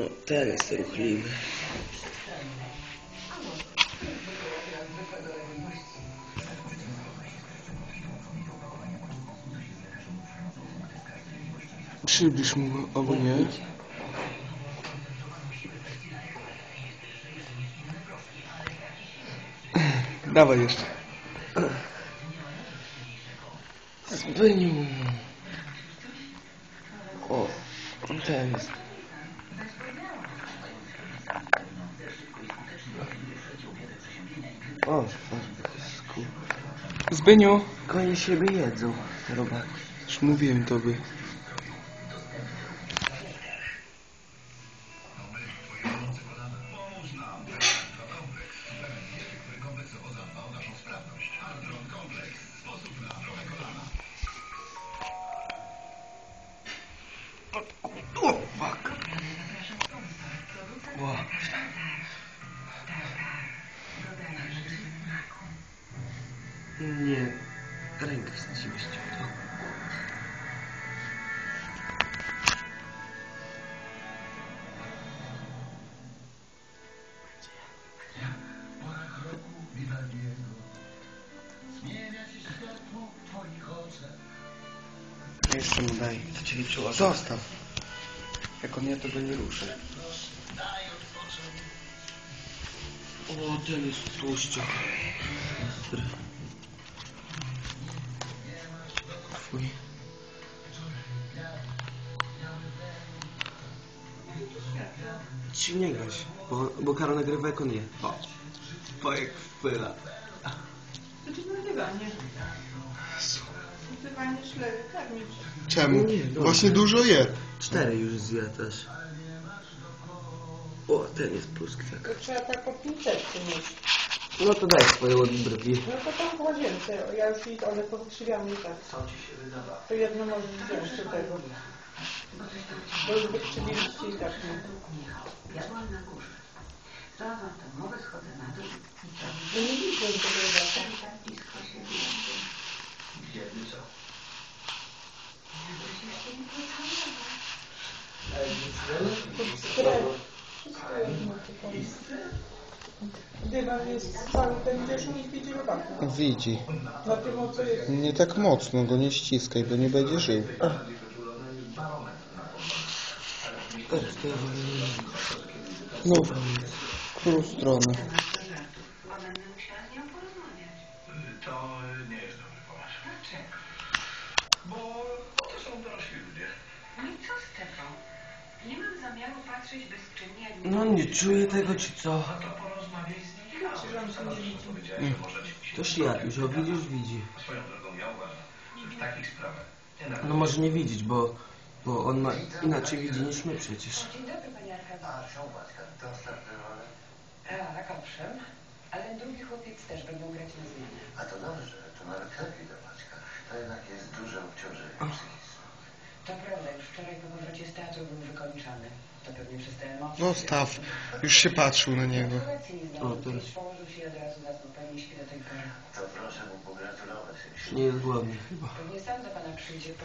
O, ten jest ruchliwy. Przybliż mu, albo nie. Dawaj jeszcze. Zbyniu. O, ten jest. O, sku. Zbyniu! Konie siebie jedzą, te robaki. Już mówiłem tobie. O, fuck. Ła. Nie, rękę ciebie ściągnął. Jeszcze mu daj. To cię czuła. Zostaw. Jak on nie, to go nie ruszę. O, ten jest tłuszczo. Twój. Ci nie grać, bo, bo Karol nagrywa jak on je. O, pojek wpyla. To jest nagrywanie. Nagrywanie szlery, tak mi Czemu? Nie, dobrze. Właśnie dużo je. Cztery już zje też. O, ten jest plusk tak. To trzeba tak po pięćsetce mieć. No to daj swoje brwi. No to tam w łazience, ja już ich, one powykrzywiam i tak. To jedno może wziąć do tego. Bo już wykrzywiliście i tak nie. Ja byłam na górze. Znalazłam tę mowę, schodzę na dół i tam No nie widzę tego i tak blisko siebie. Gdzie co? Skrep. Wszystko jedno tylko. Dywan jest cały, ten gdzieś nie widzi robaka. Widzi. Na tym o co jest. Nie tak mocno go nie ściskaj, bo nie będzie żył. No, w którą stronę? To nie jest dobry pomysł. Dlaczego? Bo to są dorośli ludzie. No i co z tego? Nie mam zamiaru patrzeć bezczynnie, No nie czuję tego, czy co? To porozmawiaj z nimi. Się nie widzi. Powiedziałeś, że może ci się To świat już, o widzisz, widzi. Swoją drogą ja uważam, że w takich sprawach nie No może nie widzieć, bo, bo on ma inaczej widzi niż my przecież. Dzień dobry, panie Arkadiusz. A co Matka, to ostatnie role? Tak, owszem, ale drugi chłopiec też będą grać na zmianę. A to dobrze, to nawet lepiej wczoraj po powrocie z teatru był wykończony. To pewnie przez te emocje. No staw. Już się patrzył na niego. O, znał, teraz. położył się od razu śpi do tej pory. To proszę mu pogratulować. Nie jest głodny chyba. Pewnie sam do pana przyjdzie po